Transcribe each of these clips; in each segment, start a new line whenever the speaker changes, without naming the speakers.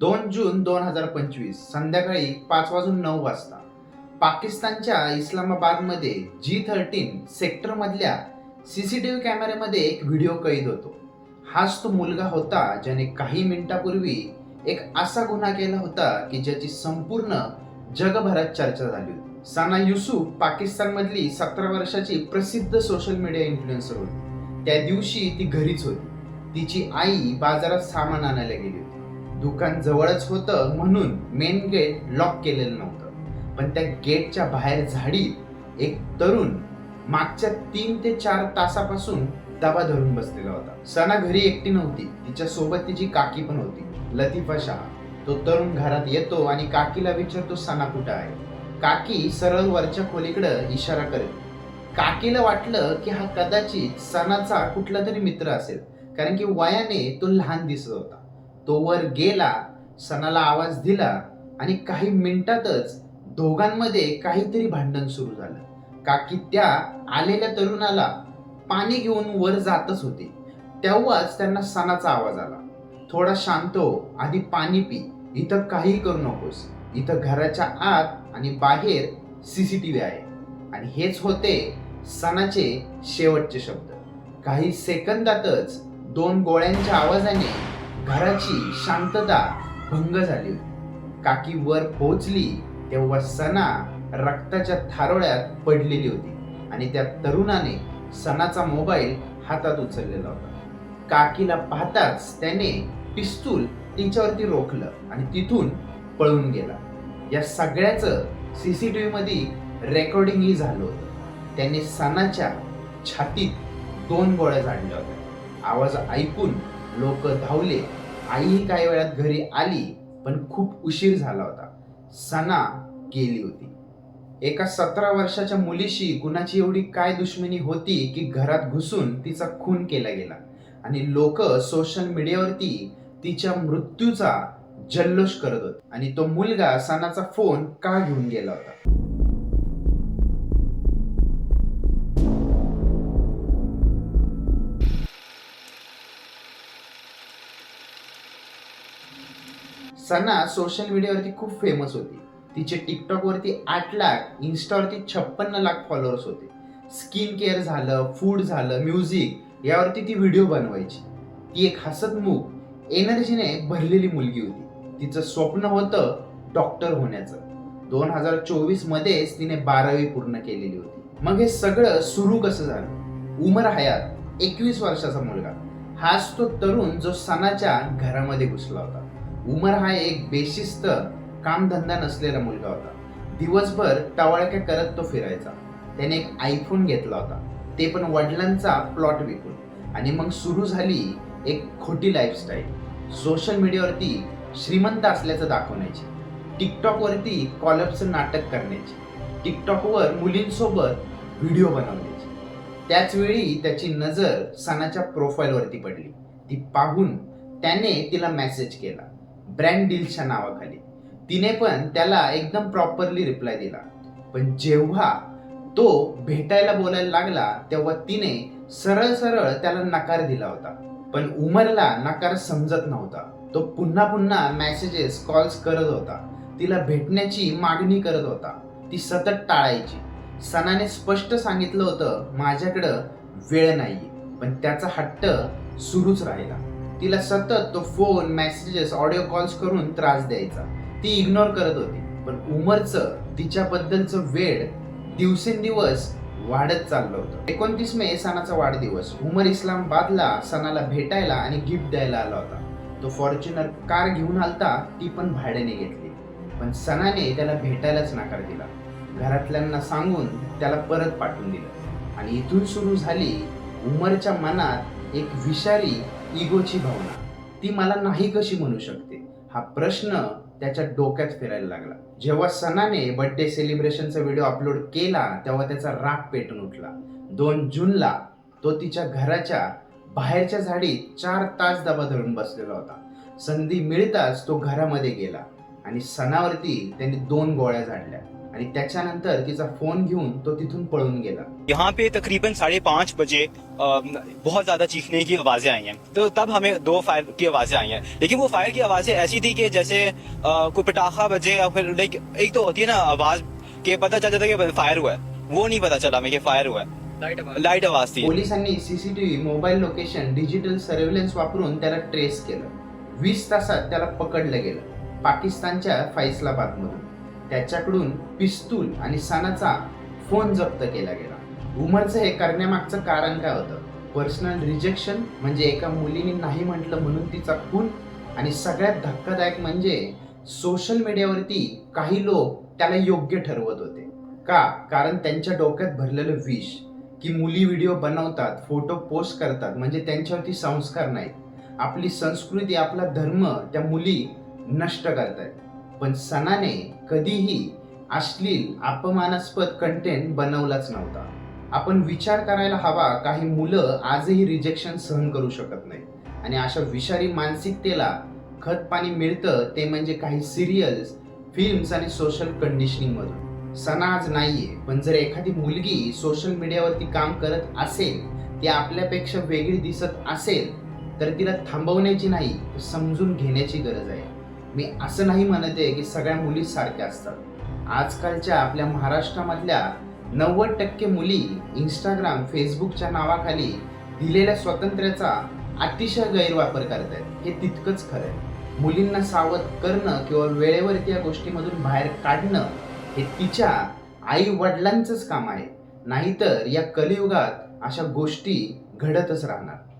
दोन जून दोन हजार पंचवीस संध्याकाळी पाच वाजून नऊ वाजता. पाकिस्तानच्या इस्लामाबादमध्ये जी थर्टीन सेक्टरमधल्या सी सी टी व्ही कॅमेऱ्यामध्ये एक व्हिडिओ कैद होतो. हाच तो मुलगा होता ज्याने काही मिनिटापूर्वी एक असा गुन्हा केला होता की ज्याची संपूर्ण जगभरात चर्चा झाली होती. साना युसुफ पाकिस्तानमधली सतरा वर्षाची प्रसिद्ध सोशल मीडिया इन्फ्लुएन्सर होती. त्या दिवशी ती घरीच होती. तिची आई बाजारात सामान आणायला गेली होती. दुकान जवळच होतं म्हणून मेन गेट लॉक केलेलं नव्हतं. पण त्या गेटच्या बाहेर झाडीत एक तरुण मागच्या तीन ते चार तासापासून दबा धरून बसलेला होता. सना घरी एकटी नव्हती. तिच्या सोबत तिची काकी पण होती. लतिफा शाह. तो तरुण घरात येतो आणि काकीला विचारतो सना कुठं आहे? काकी सरळ वरच्या खोलीकडे इशारा करेल. काकीला वाटलं की हा कदाचित सणाचा कुठला तरी मित्र असेल. कारण की वयाने तो लहान दिसत होता. तो वर गेला सणाला आवाज दिला आणि काही मिनिटातच दोघांमध्ये काहीतरी भांडण सुरू झालं. काकी त्या आलेल्या तरुणाला पाणी घेऊन वर जातच होते. तेव्हाच त्यांना सणाचा आवाज आला. थोडा शांत हो आधी पाणी पी इथं काही करू नकोस. इथं घराच्या आत आणि बाहेर सीसीटीव्ही आहे. आणि हेच होते सणाचे शेवटचे शब्द. काही सेकंदातच दोन गोळ्यांच्या आवाजाने घराची शांतता भंग झाली काकी वर पोहोचली तेव्हा सणा रक्ताच्या थारोळ्यात पडलेली होती आणि त्या तरुणाने सणाचा मोबाईल हातात उचललेला होता. काकीला पाहताच त्याने पिस्तूल तिच्यावरती रोखलं आणि तिथून पळून गेला. या सगळ्याचं सी सी टी व्हीमध्ये रेकॉर्डिंगही झालं होतं. त्याने सणाच्या छातीत दोन गोळ्या झाडल्या होत्या. आवाज ऐकून लोक धावले. आईही काही वेळात घरी आली पण खूप उशीर झाला होता. सना गेली होती. एका सतरा वर्षाच्या मुलीशी कुणाची एवढी काय दुश्मनी होती की घरात घुसून तिचा खून केला गेला. आणि लोक सोशल मीडियावरती तिच्या मृत्यूचा जल्लोष करत होते. आणि तो मुलगा सणाचा फोन का घेऊन गेला होता? सना सोशल मीडियावरती खूप फेमस होती. तिचे टिकटॉकवरती आठ लाख इन्स्टावरती छप्पन्न लाख फॉलोअर्स होते. स्किन केअर झालं फूड झालं म्युझिक यावरती ती व्हिडिओ बनवायची. ती एक हसतमुख एनर्जीने भरलेली मुलगी होती. तिचं स्वप्न होतं डॉक्टर होण्याचं. दोन हजार चोवीस मध्येच तिने बारावी पूर्ण केलेली होती. मग हे सगळं सुरू कसं झालं? उमर हयात एकवीस वर्षाचा मुलगा. हाच तो तरुण जो सणाच्या घरामध्ये घुसला होता. उमर हा एक बेशिस्त कामधंदा नसलेला मुलगा होता. दिवसभर टवाळक्या करत तो फिरायचा. त्याने एक आयफोन घेतला होता. ते पण वडिलांचा प्लॉट विकून. आणि मग सुरू झाली एक खोटी लाईफस्टाईल सोशल मीडियावरती श्रीमंत असल्याचं दाखवण्याची. टिकटॉकवरती कॉलपचं नाटक करण्याचे. टिकटॉकवर मुलींसोबत व्हिडिओ बनवण्याचे. त्याचवेळी त्याची नजर सणाच्या प्रोफाईलवरती पडली. ती पाहून त्याने तिला मेसेज केला. ब्रँड डीलच्या नावाखाली. तिने पण त्याला एकदम प्रॉपरली रिप्लाय दिला. पण जेव्हा तो भेटायला बोलायला लागला तेव्हा तिने सरळ सरळ त्याला नकार दिला होता. पण उमरला नकार समजत नव्हता. तो पुन्हा पुन्हा मेसेजेस कॉल्स करत होता. तिला भेटण्याची मागणी करत होता. ती सतत टाळायची. सणाने स्पष्ट सांगितलं होतं माझ्याकडं वेळ नाही पण त्याचा हट्ट सुरूच राहिला. तिला सतत तो फोन मेसेजेस ऑडिओ कॉल्स करून त्रास द्यायचा. ती इग्नोर करत होती. पण उमरचं तिच्याबद्दलचं वेळ दिवसेंदिवस वाढत चाललं होतं. एकोणतीस मे सणाचा वाढदिवस. उमर इस्लामाबादला सणाला भेटायला आणि गिफ्ट द्यायला आला होता. तो फॉर्च्युनर कार घेऊन आलता ती पण भाड्याने घेतली. पण सणाने त्याला भेटायलाच नकार दिला. घरातल्यांना सांगून त्याला परत पाठवून दिलं. आणि इथून सुरू झाली उमरच्या मनात एक विषारी इगोची भावना. ती मला नाही कशी म्हणू शकते? हा प्रश्न त्याच्या डोक्यात फिरायला लागला. जेव्हा सणाने बर्थडे सेलिब्रेशनचा व्हिडिओ अपलोड केला तेव्हा त्याचा राग पेटून उठला. दोन जूनला तो तिच्या घराच्या बाहेरच्या झाडीत चार तास दबा धरून बसलेला होता. संधी मिळताच तो घरामध्ये गेला आणि सणावरती त्यांनी दोन गोळ्या झाडल्या. आणि त्याच्यानंतर तिचा फोन घेऊन तो तिथून पळून गेला.
यहाँ पे तकरीबन साढ़े पाँच बजे अ, बहुत ज्यादा चीखने की आवाजें आई हैं। तो तब हमें दो फायर की आवाजें आई हैं। लेकिन वो फायर की आवाजें ऐसी थी कि जैसे अ, कोई पटाखा बजे या फिर लाइक एक तो होती है ना आवाज के पता चल जाता है कि फायर हुआ है। वो नहीं पता चला हमें कि फायर हुआ है। लाइट आवाज। थी।
पोलिसांनी CCTV mobile location digital surveillance वापरून त्याला ट्रेस केलं. वीस तासात त्याला पकडलं गेलं. पाकिस्तानच्या फैसलाबाद मधून त्याच्याकडून पिस्तूल आणि सणाचा फोन जप्त केला गेला. उमरचं हे करण्यामागचं कारण काय होतं? पर्सनल रिजेक्शन म्हणजे एका मुलीने नाही म्हटलं म्हणून तिचा खून आणि सगळ्यात धक्कादायक म्हणजे सोशल मीडियावरती काही लोक त्याला योग्य ठरवत होते. का? कारण त्यांच्या डोक्यात भरलेलं विष की मुली व्हिडिओ बनवतात फोटो पोस्ट करतात म्हणजे त्यांच्यावरती संस्कार नाहीत. आपली संस्कृती आपला धर्म त्या मुली नष्ट करतायत. पण सणाने कधीही अश्लील अपमानास्पद कंटेंट बनवलाच नव्हता. आपण विचार करायला हवा काही मुलं आजही रिजेक्शन सहन करू शकत नाही. आणि अशा विषारी मानसिकतेला खत पाणी मिळतं ते म्हणजे काही सिरियल्स फिल्म्स आणि सोशल कंडिशनिंग मधून. सणा आज नाहीये पण जर एखादी मुलगी सोशल मीडियावरती काम करत असेल ती आपल्यापेक्षा वेगळी दिसत असेल तर तिला थांबवण्याची नाही तर समजून घेण्याची गरज आहे. मी असं नाही म्हणत आहे की सगळ्या मुली सारख्या असतात. आजकालच्या आपल्या महाराष्ट्रामधल्या नव्वद टक्के मुली इंस्टाग्राम फेसबुकच्या नावाखाली दिलेल्या स्वातंत्र्याचा अतिशय गैरवापर करत आहेत. हे तितकंच खरं आहे. मुलींना सावध करणं किंवा वेळेवर त्या गोष्टीमधून बाहेर काढणं हे तिच्या आई वडिलांचंच काम आहे. नाहीतर या कलियुगात अशा गोष्टी घडतच राहणार.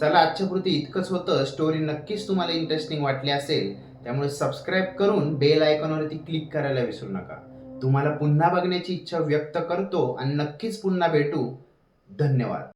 चला आजच्या पुरती इतकंच होतं. स्टोरी नक्कीच तुम्हाला इंटरेस्टिंग वाटली असेल. त्यामुळे सबस्क्राईब करून बेल आयकॉनवरती क्लिक करायला विसरू नका. तुम्हाला पुन्हा बघण्याची इच्छा व्यक्त करतो आणि नक्कीच पुन्हा भेटू. धन्यवाद.